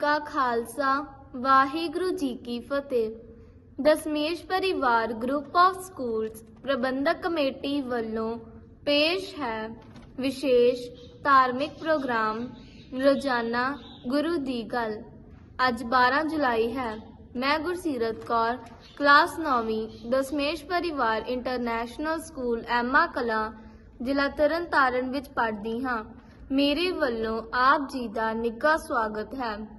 ਕਾ ਖਾਲਸਾ, ਵਾਹਿਗੁਰੂ ਜੀ ਕੀ ਫਤਿਹ। Dashmesh Parivar group of schools Parbandhak committee ਵੱਲੋਂ ਪੇਸ਼ ਹੈ ਵਿਸ਼ੇਸ਼ ਧਾਰਮਿਕ ਪ੍ਰੋਗਰਾਮ ਰੋਜ਼ਾਨਾ ਗੁਰੂ ਦੀ ਗੱਲ। ਅੱਜ 12 ਜੁਲਾਈ ਹੈ। ਮੈਂ ਗੁਰਸੀਰਤ ਕੌਰ, ਕਲਾਸ 9ਵੀਂ Dasmesh Parivar international school Emma Kalan, ਜ਼ਿਲ੍ਹਾ ਤਰਨਤਾਰਨ ਵਿੱਚ ਪੜ੍ਹਦੀ ਹਾਂ। ਮੇਰੇ ਵੱਲੋਂ ਆਪ ਜੀ ਦਾ ਨਿੱਘਾ ਸਵਾਗਤ ਹੈ।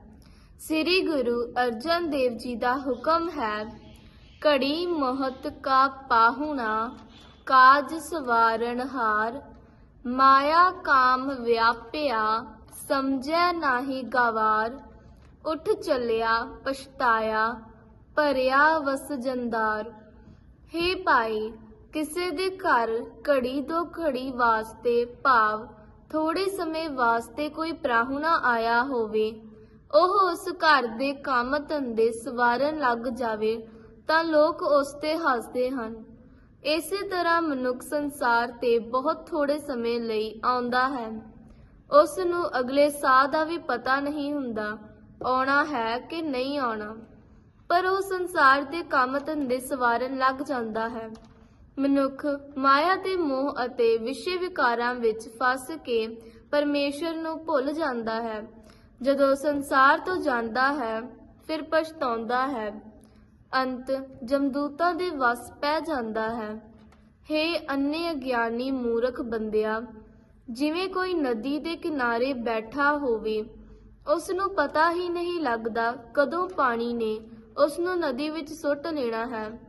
ਸ੍ਰੀ ਗੁਰੂ ਅਰਜਨ ਦੇਵ ਜੀ ਦਾ ਹੁਕਮ ਹੈ, ਘੜੀ ਮਹਤ ਕਾ ਪਾਹੁਣਾ, ਕਾਜ ਸਵਾਰਨ ਹਾਰ, ਮਾਇਆ ਕਾਮ ਵਿਆਪਿਆ, ਸਮਝੈ ਨਾਹੀ ਗਵਾਰ, ਉੱਠ ਚੱਲਿਆ ਪਛਤਾਇਆ, ਭਰਿਆ ਵਸ ਜੰਦਾਰ। ਹੇ ਭਾਈ, ਕਿਸੇ ਦੇ ਘਰ ਘੜੀ ਤੋਂ ਘੜੀ ਵਾਸਤੇ ਭਾਵ ਥੋੜੇ ਸਮੇਂ ਵਾਸਤੇ ਕੋਈ ਪ੍ਰਾਹੁਣਾ ਆਇਆ ਹੋਵੇ। ਉਹ ਉਸ ਘਰ ਦੇ ਕੰਮ ਧੰਦੇ ਸਵਾਰਨ ਲੱਗ ਜਾਵੇ, ਤਾਂ ਲੋਕ ਉਸ ਤੇ ਹੱਸਦੇ ਹਨ। ਇਸੇ ਤਰ੍ਹਾਂ ਮਨੁੱਖ ਸੰਸਾਰ ਤੇ ਬਹੁਤ ਥੋੜੇ ਸਮੇਂ ਲਈ ਆਉਂਦਾ ਹੈ। ਉਸ ਨੂੰ ਅਗਲੇ ਸਾਹ ਦਾ ਵੀ ਪਤਾ ਨਹੀਂ ਹੁੰਦਾ, ਆਉਣਾ ਹੈ ਕਿ ਨਹੀਂ ਆਉਣਾ। ਪਰ ਉਹ ਸੰਸਾਰ ਦੇ ਕੰਮ ਧੰਦੇ ਸਵਾਰਨ ਲੱਗ ਜਾਂਦਾ ਹੈ। ਮਨੁੱਖ ਮਾਇਆ ਦੇ ਮੋਹ ਅਤੇ ਵਿਸ਼ੇ ਵਿਕਾਰਾਂ ਵਿੱਚ ਫਸ ਕੇ ਪਰਮੇਸ਼ਰ ਨੂੰ ਭੁੱਲ ਜਾਂਦਾ ਹੈ। ਜਦੋਂ ਸੰਸਾਰ ਤੋਂ ਜਾਂਦਾ ਹੈ, ਫਿਰ ਪਛਤਾਉਂਦਾ ਹੈ। ਅੰਤ ਜਮਦੂਤਾਂ ਦੇ ਵਸ ਪੈ ਜਾਂਦਾ ਹੈ। ਹੇ ਅੰਨੇ ਅਗਿਆਨੀ ਮੂਰਖ ਬੰਦਿਆ, ਜਿਵੇਂ ਕੋਈ ਨਦੀ ਦੇ ਕਿਨਾਰੇ ਬੈਠਾ ਹੋਵੇ ਉਸ ਨੂੰ ਪਤਾ ਹੀ ਨਹੀਂ ਲੱਗਦਾ ਕਦੋਂ ਪਾਣੀ ਨੇ ਉਸ ਨੂੰ ਨਦੀ ਵਿੱਚ ਸੁੱਟ ਲੈਣਾ ਹੈ।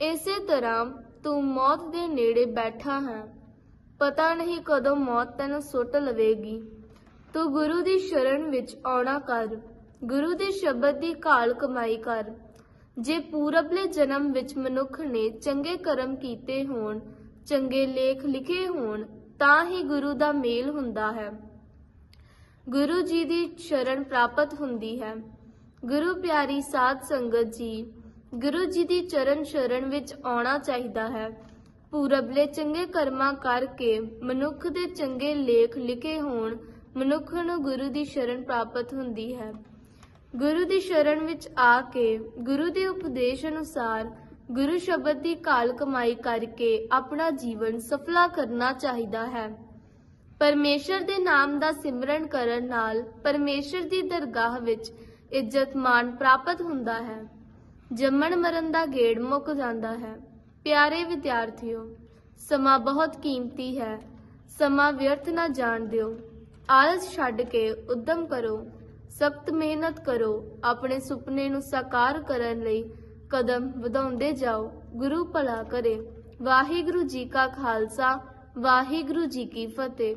ਇਸੇ ਤਰ੍ਹਾਂ ਤੂੰ ਮੌਤ ਦੇ ਨੇੜੇ ਬੈਠਾ ਹੈ। ਪਤਾ ਨਹੀਂ ਕਦੋਂ ਮੌਤ ਤੈਨੂੰ ਸੁੱਟ ਲਵੇਗੀ। ਤੂੰ ਗੁਰੂ ਦੀ ਸ਼ਰਨ ਵਿੱਚ ਆਉਣਾ ਕਰ, ਗੁਰੂ ਦੇ ਸ਼ਬਦ ਦੀ ਕਾਲ ਕਮਾਈ ਕਰ। ਜੇ ਪੂਰਬਲੇ ਜਨਮ ਵਿੱਚ ਮਨੁੱਖ ਨੇ ਚੰਗੇ ਕਰਮ ਕੀਤੇ ਹੋਣ, ਚੰਗੇ ਲੇਖ ਲਿਖੇ ਹੋਣ, ਤਾਂ ਹੀ ਗੁਰੂ ਦਾ ਮੇਲ ਹੁੰਦਾ ਹੈ। ਗੁਰੂ ਜੀ ਦੀ ਸ਼ਰਨ ਪ੍ਰਾਪਤ ਹੁੰਦੀ ਹੈ। ਗੁਰੂ ਪਿਆਰੀ ਸਾਧ ਸੰਗਤ ਜੀ, ਗੁਰੂ ਜੀ ਦੀ ਚਰਨ ਸ਼ਰਨ ਵਿੱਚ ਆਉਣਾ ਚਾਹੀਦਾ ਹੈ। ਪੂਰਬਲੇ ਚੰਗੇ ਕਰਮਾਂ ਕਰਕੇ ਮਨੁੱਖ ਦੇ ਚੰਗੇ ਲੇਖ ਲਿਖੇ ਹੋਣ ਮਨੁੱਖ ਨੂੰ ਗੁਰੂ ਦੀ ਸ਼ਰਨ ਪ੍ਰਾਪਤ ਹੁੰਦੀ ਹੈ। ਗੁਰੂ ਦੀ ਸ਼ਰਨ ਵਿੱਚ ਆ ਕੇ ਗੁਰੂ ਦੇ ਉਪਦੇਸ਼ ਅਨੁਸਾਰ ਗੁਰੂ ਸ਼ਬਦ ਦੀ ਕਾਲ ਕਮਾਈ ਕਰਕੇ ਆਪਣਾ ਜੀਵਨ ਸਫਲਾ ਕਰਨਾ ਚਾਹੀਦਾ ਹੈ। ਪਰਮੇਸ਼ਰ ਦੇ ਨਾਮ ਦਾ ਸਿਮਰਨ ਕਰਨ ਨਾਲ ਪਰਮੇਸ਼ਰ ਦੀ ਦਰਗਾਹ ਵਿੱਚ ਇੱਜ਼ਤ ਮਾਣ ਪ੍ਰਾਪਤ ਹੁੰਦਾ ਹੈ। ਜੰਮਣ ਮਰਨ ਦਾ ਗੇੜ ਮੁੱਕ ਜਾਂਦਾ ਹੈ। ਪਿਆਰੇ ਵਿਦਿਆਰਥੀਓ, ਸਮਾਂ ਬਹੁਤ ਕੀਮਤੀ ਹੈ। ਸਮਾਂ ਵਿਅਰਥ ਨਾ ਜਾਣ ਦਿਓ। ਆਲਸ ਛੱਡ ਕੇ ਉਦਮ ਕਰੋ, ਸਖਤ ਮਿਹਨਤ ਕਰੋ, ਆਪਣੇ ਸੁਪਨੇ ਨੂੰ ਸਾਕਾਰ ਕਰਨ ਲਈ ਕਦਮ ਵਧਾਉਂਦੇ ਜਾਓ, ਗੁਰੂ ਭਲਾ ਕਰੇ। ਵਾਹਿਗੁਰੂ ਜੀ ਕਾ ਖਾਲਸਾ, ਵਾਹਿਗੁਰੂ ਜੀ ਕੀ ਫਤਿਹ।